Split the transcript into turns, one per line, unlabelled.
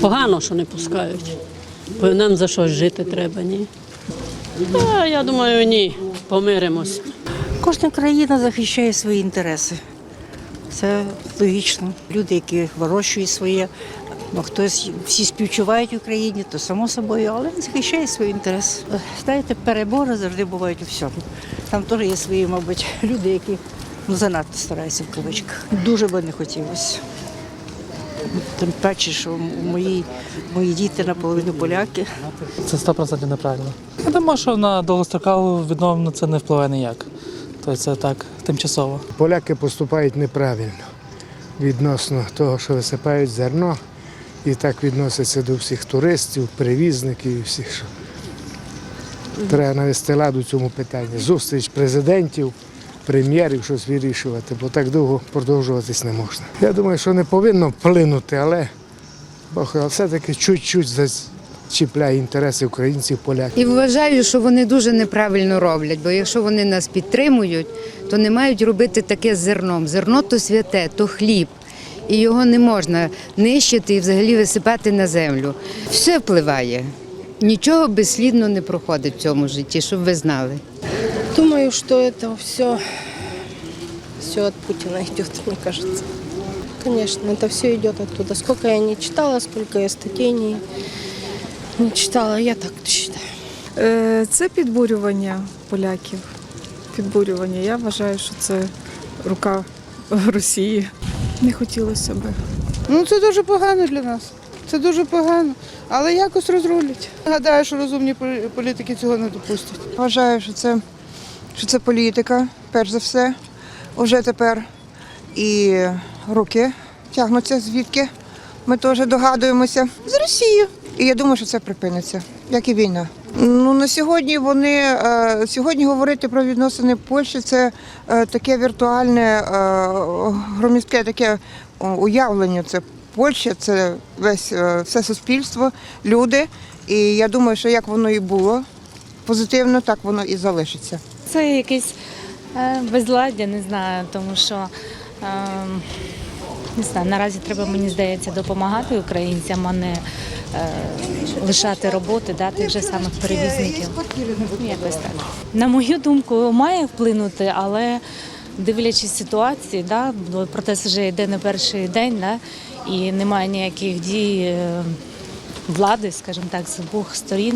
Погано, що не пускають. Бо нам за щось жити треба, ні. А, я думаю, ні. Помиримось.
Кожна країна захищає свої інтереси. Це логічно. Люди, які вирощують своє, ну хтось всі співчувають Україні, то само собою, але захищає свої інтереси. Знаєте, перебори завжди бувають у всьому. Там теж є свої, мабуть, люди, які ну, занадто стараються в кавичках. Дуже би не хотілося. Тим паче, що мої, мої діти наполовину поляки.
Це 100% неправильно. Я думаю, що на довгострокову відновлення це не впливає ніяк. Тобто це так, тимчасово.
Поляки поступають неправильно відносно того, що висипають зерно, і так відносяться до всіх туристів, перевізників і всіх. Що. Треба навести лад у цьому питанні. Зустріч президентів, прем'єрів, щось вирішувати, бо так довго продовжуватись не можна. Я думаю, що не повинно вплинути, але все-таки чуть-чуть зачіпляє інтереси українців, поляків.
І вважаю, що вони дуже неправильно роблять, бо якщо вони нас підтримують, то не мають робити таке з зерном. Зерно то святе, то хліб. І його не можна нищити і взагалі висипати на землю. Все впливає. Нічого безслідно не проходить в цьому житті, щоб ви знали.
Думаю, что это все, все от Путина идет, мне кажется. Конечно, это все идет оттуда. Сколько я не читала, сколько я статей не, не читала, я так считаю.
Е, Це підбурювання поляків. Підбурювання. Я вважаю, що це рука Росії. Не хотілося би.
Ну це дуже погано для нас. Це дуже погано. Але якось розрулять. Гадаю, що розумні політики цього не допустять. Вважаю, що це, що це політика, перш за все. Уже тепер і руки тягнуться звідки. Ми теж догадуємося з Росії. І я думаю, що це припиниться, як і війна. Ну на сьогодні вони е, сьогодні говорити про відносини Польщі це е, таке віртуальне е, громістке таке уявлення. Це Польща, це весь все суспільство, люди. І я думаю, що як воно і було позитивно, так воно і залишиться.
Це якесь е, безладдя, не знаю, тому що е, не знаю, наразі треба, мені здається, допомагати українцям, а не е, лишати роботи да, тих же самих перевізників. Ну, Якось так. На мою думку, має вплинути, але дивлячись ситуації, да, протест вже йде не перший день, да, і немає ніяких дій е, влади, скажімо так, з обох сторін.